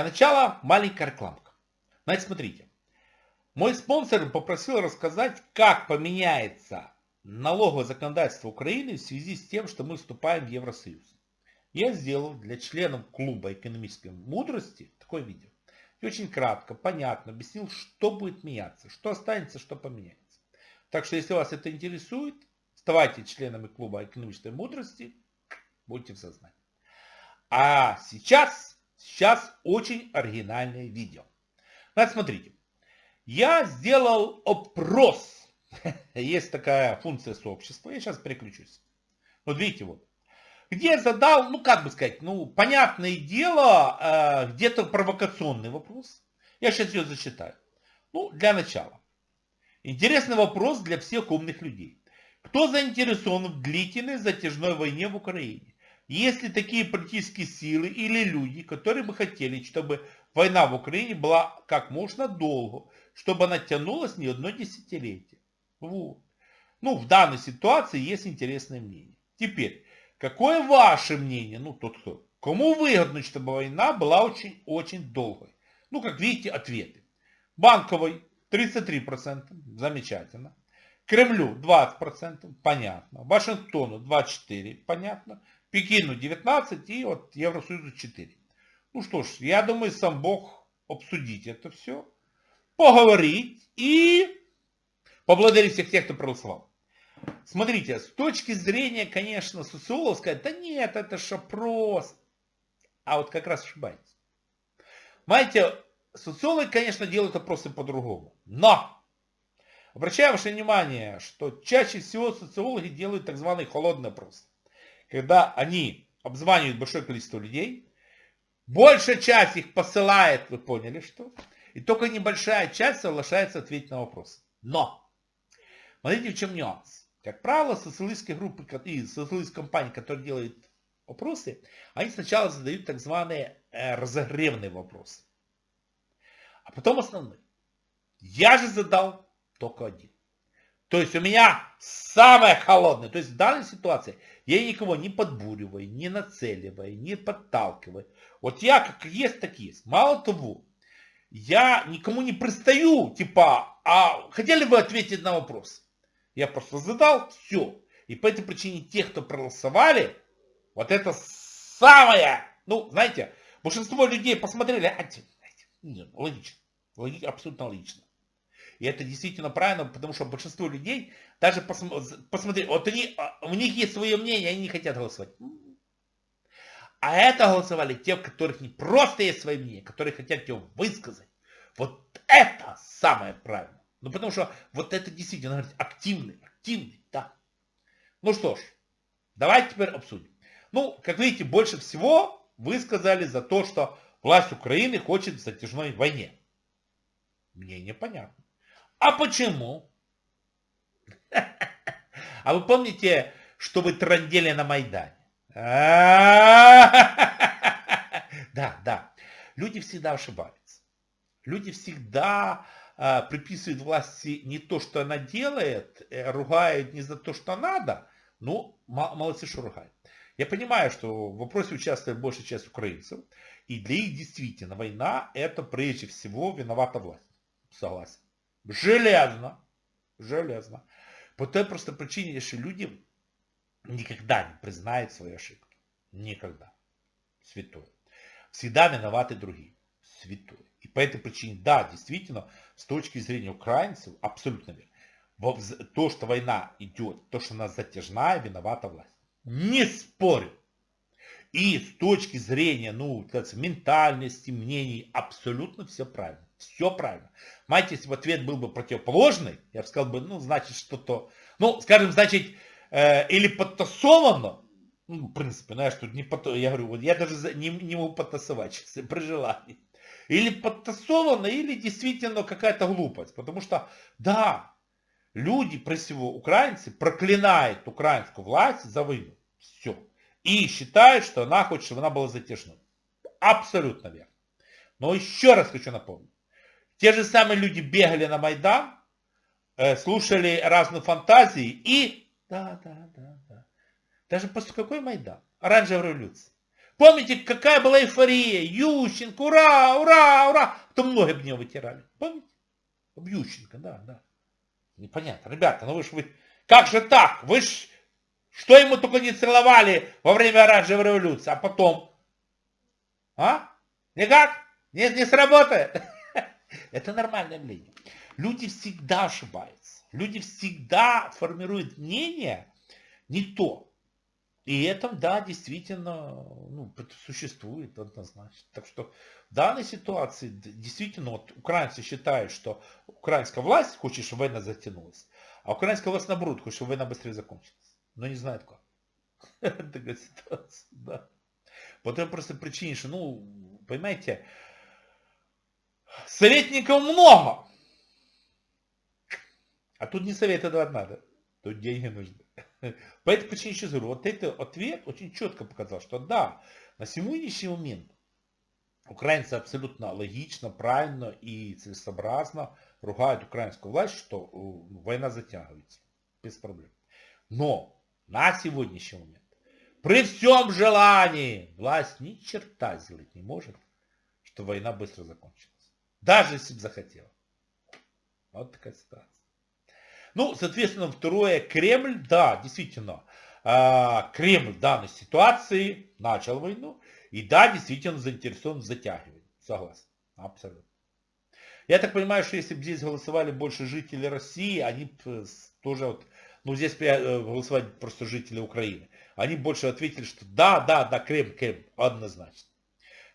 Для начала маленькая рекламка. Значит, смотрите. Мой спонсор попросил рассказать, как поменяется налоговое законодательство Украины в связи с тем, что мы вступаем в Евросоюз. Я сделал для членов клуба экономической мудрости такое видео. И очень кратко, понятно объяснил, что будет меняться, что останется, что поменяется. Так что, если вас это интересует, ставайте членами клуба экономической мудрости, будьте в сознании. А сейчас, сейчас очень оригинальное видео. Значит, смотрите. Я сделал опрос. Есть такая функция сообщества. Я сейчас переключусь. Вот видите, вот. Где задал, ну как бы сказать, ну понятное дело, э, где-то провокационный вопрос. Я сейчас ее зачитаю. Ну, для начала. Интересный вопрос для всех умных людей. Кто заинтересован в длительной затяжной войне в Украине? Есть ли такие политические силы или люди, которые бы хотели, чтобы война в Украине была как можно долго, чтобы она тянулась не одно десятилетие? Вот. Ну, в данной ситуации есть интересное мнение. Теперь, какое ваше мнение? Ну, тот кто? Кому выгодно, чтобы война была очень-очень долгой? Ну, как видите, ответы. Банковой 33%, замечательно. Кремлю 20%, понятно. Вашингтону 24%, понятно. Пекину 19 и вот Евросоюзу 4. Ну что ж, я думаю, сам Бог обсудить это все, поговорить и поблагодарить всех тех, кто проголосовал. Смотрите, с точки зрения, конечно, социологов сказать, да нет, это ж опрос. А вот как раз ошибаетесь. Знаете, социологи, конечно, делают опросы по-другому. Но! Обращаю ваше внимание, что чаще всего социологи делают так званый холодный опрос когда они обзванивают большое количество людей, большая часть их посылает, вы поняли что, и только небольшая часть соглашается ответить на вопрос. Но, смотрите, в чем нюанс. Как правило, социалистские группы и социалистские компании, которые делают вопросы, они сначала задают так званые э, разогревные вопросы. А потом основные. Я же задал только один. То есть у меня самое холодное. То есть в данной ситуации я никого не подбуриваю, не нацеливаю, не подталкиваю. Вот я как есть, так есть. Мало того, я никому не пристаю, типа, а хотели бы ответить на вопрос? Я просто задал, все. И по этой причине те, кто проголосовали, вот это самое, ну, знаете, большинство людей посмотрели, а, знаете, логично, логично, абсолютно логично. И это действительно правильно, потому что большинство людей, даже посмотри, вот они, а, у них есть свое мнение, они не хотят голосовать. А это голосовали те, у которых не просто есть свое мнение, которые хотят его высказать. Вот это самое правильное. Ну потому что вот это действительно говорит, активный, активный, да. Ну что ж, давайте теперь обсудим. Ну, как видите, больше всего высказали за то, что власть Украины хочет в затяжной войне. Мнение понятно. А почему? А вы помните, что вы трандели на Майдане? Да, да. Люди всегда ошибаются. Люди всегда а, приписывают власти не то, что она делает, э, ругают не за то, что надо, ну, молодцы, что ругают. Я понимаю, что в вопросе участвует большая часть украинцев, и для них действительно война это прежде всего виновата власть. Согласен. Железно. Железно. По той простой причине, что люди никогда не признают свои ошибки. Никогда. Святой. Всегда виноваты другие. Святой. И по этой причине, да, действительно, с точки зрения украинцев, абсолютно верно. То, что война идет, то, что она затяжная, виновата власть. Не спорю. И с точки зрения, ну, ментальности, мнений, абсолютно все правильно. Все правильно. Мать, если бы ответ был бы противоположный, я бы сказал бы, ну, значит, что-то, ну, скажем, значит, э, или подтасовано, ну, в принципе, знаешь, тут не под, я говорю, вот я даже не, не могу подтасовать при желании. Или подтасовано, или действительно какая-то глупость. Потому что, да, люди, прежде всего украинцы, проклинают украинскую власть за войну. Все. И считают, что она хочет, чтобы она была затяжной. Абсолютно верно. Но еще раз хочу напомнить. Те же самые люди бегали на Майдан, э, слушали разные фантазии и... Да, да, да, да. Даже после какой Майдан? Оранжевая революция. Помните, какая была эйфория? Ющенко, ура, ура, ура. Потом ноги об него вытирали. Помните? Об Ющенко, да, да. Непонятно. Ребята, ну вы ж вы... Как же так? Вы ж... Что ему только не целовали во время оранжевой революции, а потом? А? Никак? Не, не сработает? Это нормальное мнение. Люди всегда ошибаются. Люди всегда формируют мнение не то. И это, да, действительно ну, существует однозначно. Так что в данной ситуации действительно вот, украинцы считают, что украинская власть хочет, чтобы война затянулась, а украинская власть наоборот хочет, чтобы война быстрее закончилась. Но не знает как. Такая ситуация, да. По той простой причине, что, ну, понимаете, советников много. А тут не советы давать надо. Тут деньги нужны. По этой причине еще говорю, вот этот ответ очень четко показал, что да, на сегодняшний момент украинцы абсолютно логично, правильно и целесообразно ругают украинскую власть, что э, война затягивается. Без проблем. Но на сегодняшний момент, при всем желании, власть ни черта сделать не может, что война быстро закончилась. Даже если бы захотела. Вот такая ситуация. Ну, соответственно, второе, Кремль, да, действительно, а, Кремль в данной ситуации начал войну, и да, действительно заинтересован в затягивании. Согласен. Абсолютно. Я так понимаю, что если бы здесь голосовали больше жителей России, они бы тоже вот, ну здесь э, голосовать просто жители Украины, они больше ответили, что да, да, да, Кремль, Кремль, однозначно.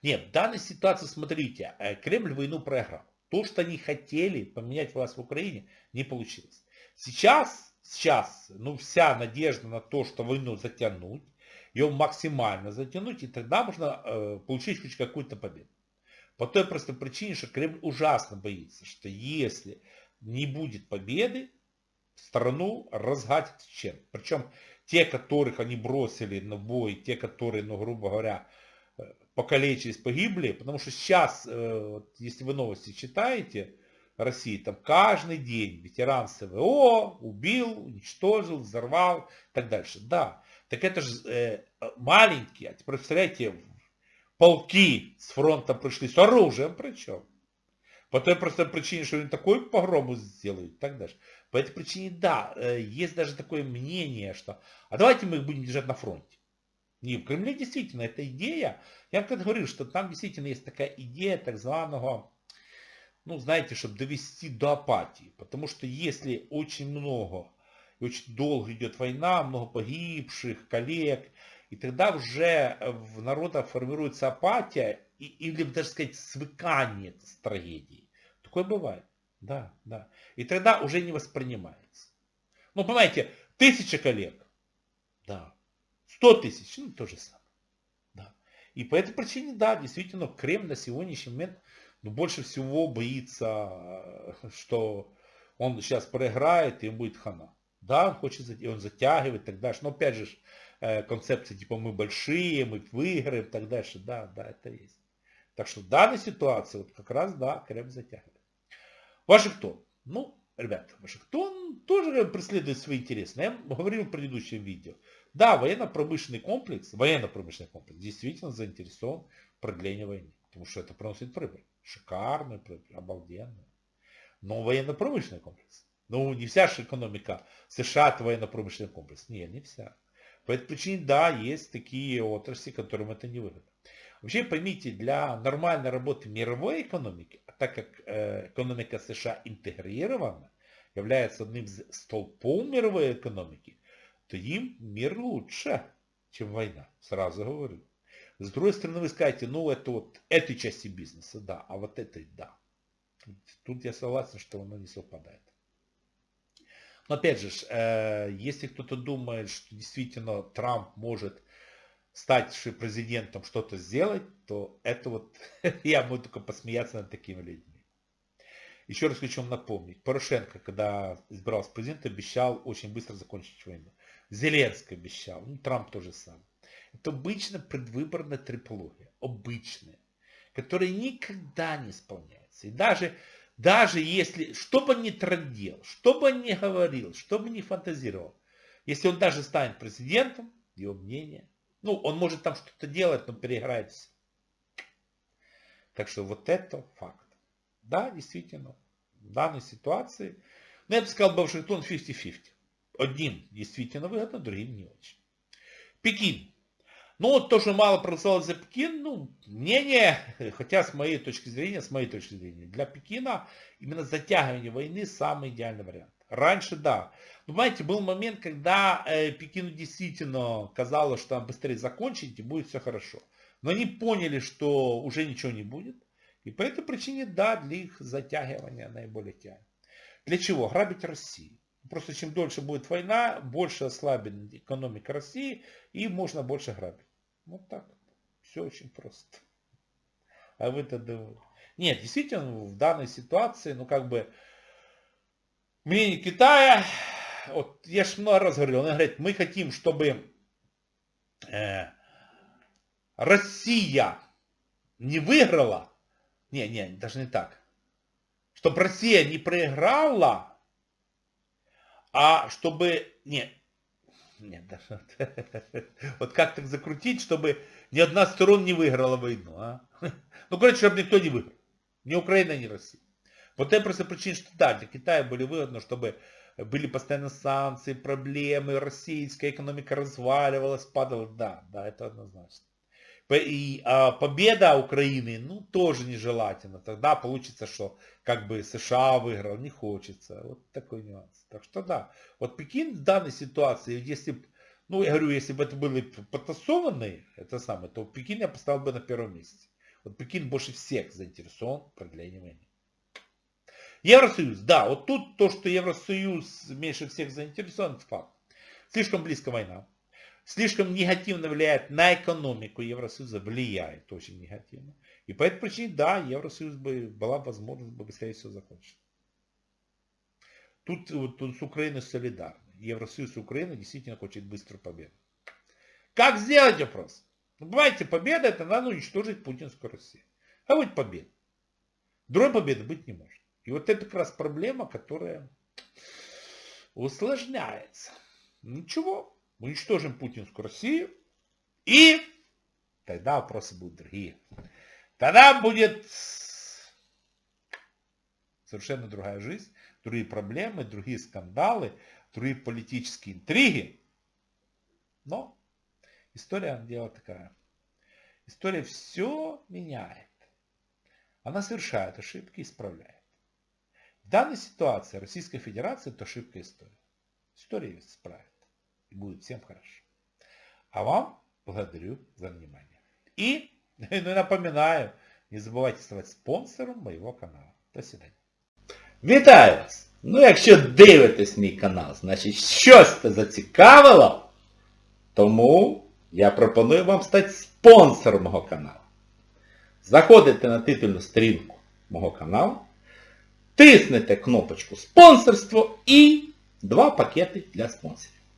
Нет, в данной ситуации, смотрите, э, Кремль войну проиграл. То, что они хотели поменять власть в Украине, не получилось. Сейчас, сейчас, ну вся надежда на то, что войну затянуть, ее максимально затянуть, и тогда можно э, получить хоть какую-то победу. По той простой причине, что Кремль ужасно боится, что если не будет победы, страну разгатят чем. Причем те, которых они бросили на бой, те, которые, ну, грубо говоря, э, покалечились, погибли, потому что сейчас, э, если вы новости читаете, России. Там каждый день ветеран СВО убил, уничтожил, взорвал и так дальше. Да, так это же э, маленькие, а теперь представляете, полки с фронта пришли с оружием причем. По той простой причине, что они такой погрому сделают и так дальше. По этой причине, да, э, есть даже такое мнение, что а давайте мы их будем держать на фронте. Не, в Кремле действительно эта идея, я как говорил, что там действительно есть такая идея так званого ну, знаете, чтобы довести до апатии. Потому что если очень много и очень долго идет война, много погибших, коллег, и тогда уже в народа формируется апатия и, или, даже сказать, свыкание с трагедией. Такое бывает. Да, да. И тогда уже не воспринимается. Ну, понимаете, тысяча коллег. Да. Сто тысяч, ну, то же самое. Да. И по этой причине, да, действительно, Кремль на сегодняшний момент но больше всего боится, что он сейчас проиграет и будет хана. Да, он хочет, и он затягивает и так дальше. Но опять же, э, концепция типа мы большие, мы выиграем и так дальше. Да, да, это есть. Так что в данной ситуации вот как раз, да, Кремль затягивает. Вашингтон. Ну, ребята, Вашингтон тоже преследует свои интересы. Я говорил в предыдущем видео. Да, военно-промышленный комплекс, военно-промышленный комплекс действительно заинтересован в продлении войны. Потому что это приносит прибыль. Шикарную прибыль, обалденную. Но военно-промышленный комплекс. Ну, не вся же экономика США это военно-промышленный комплекс. Не, не вся. По этой причине, да, есть такие отрасли, которым это не выгодно. Вообще, поймите, для нормальной работы мировой экономики, а так как э, экономика США интегрирована, является одним из столпов мировой экономики, то им мир лучше, чем война. Сразу говорю. С другой стороны, вы скажете, ну это вот этой части бизнеса, да, а вот этой, да. Тут я согласен, что оно не совпадает. Но опять же, э, если кто-то думает, что действительно Трамп может стать президентом что-то сделать, то это вот, я могу только посмеяться над такими людьми. Еще раз хочу вам напомнить, Порошенко, когда избрался президентом, обещал очень быстро закончить войну. Зеленский обещал, ну Трамп тоже самое. Это обычно предвыборная трипология. Обычная. Которая никогда не исполняется. И даже, даже если, что бы он ни трандел, что бы он ни говорил, что бы ни фантазировал, если он даже станет президентом, его мнение Ну, он может там что-то делать, но переиграет все. Так что вот это факт. Да, действительно, в данной ситуации, ну, я бы сказал, Вашингтон 50-50. Одним действительно выгодно, другим не очень. Пекин. Ну, вот то, что мало проголосовало за Пекин, ну, мнение, хотя с моей точки зрения, с моей точки зрения, для Пекина именно затягивание войны самый идеальный вариант. Раньше да. Но, понимаете, был момент, когда э, Пекину действительно казалось, что там быстрее закончить и будет все хорошо. Но они поняли, что уже ничего не будет. И по этой причине, да, для их затягивания наиболее тянет. Для чего? Грабить Россию. Просто чем дольше будет война, больше ослабит экономика России и можно больше грабить. Вот так. Все очень просто. А вы-то думаете. Нет, действительно, в данной ситуации, ну как бы, мнение Китая, вот я же много раз говорил, он говорит, мы хотим, чтобы э, Россия не выиграла, не, не, даже не так, чтобы Россия не проиграла, а чтобы, не, нет, даже, вот как так закрутить, чтобы ни одна сторона не выиграла войну, а? Ну, короче, чтобы никто не выиграл. Ни Украина, ни Россия. Вот это просто причина, что да, для Китая были выгодно, чтобы были постоянно санкции, проблемы, российская экономика разваливалась, падала. Да, да, это однозначно. И а, победа Украины, ну, тоже нежелательно. Тогда получится, что как бы США выиграл, не хочется. Вот такой нюанс. Так что да, вот Пекин в данной ситуации, если ну, я говорю, если бы это были потасованные, это самое, то Пекин я поставил бы на первом месте. Вот Пекин больше всех заинтересован в продлении войны. Евросоюз, да, вот тут то, что Евросоюз меньше всех заинтересован, это факт. Слишком близко война слишком негативно влияет на экономику Евросоюза, влияет очень негативно. И по этой причине, да, Евросоюз бы была возможность бы быстрее все закончить. Тут, тут с Украиной солидарны. Евросоюз и Украина действительно хочет быструю победу. Как сделать вопрос? Ну, понимаете, победа это надо уничтожить путинскую Россию. А вот победа. Другой победы быть не может. И вот это как раз проблема, которая усложняется. Ничего, уничтожим путинскую Россию, и тогда вопросы будут другие. Тогда будет совершенно другая жизнь, другие проблемы, другие скандалы, другие политические интриги. Но история дело такая. История все меняет. Она совершает ошибки и исправляет. В данной ситуации Российская Федерация это ошибка истории. История исправит будет всем хорошо. А вам благодарю за внимание. И ну, напоминаю, не забывайте ставати спонсором моєго каналу. До свидання. Вітаю вас! Ну, якщо дивитесь мій канал, значить щось це зацікавило, тому я пропоную вам стати спонсором мого каналу. Заходите на титульну сторінку мого каналу, тиснете кнопочку спонсорство і два пакети для спонсорів.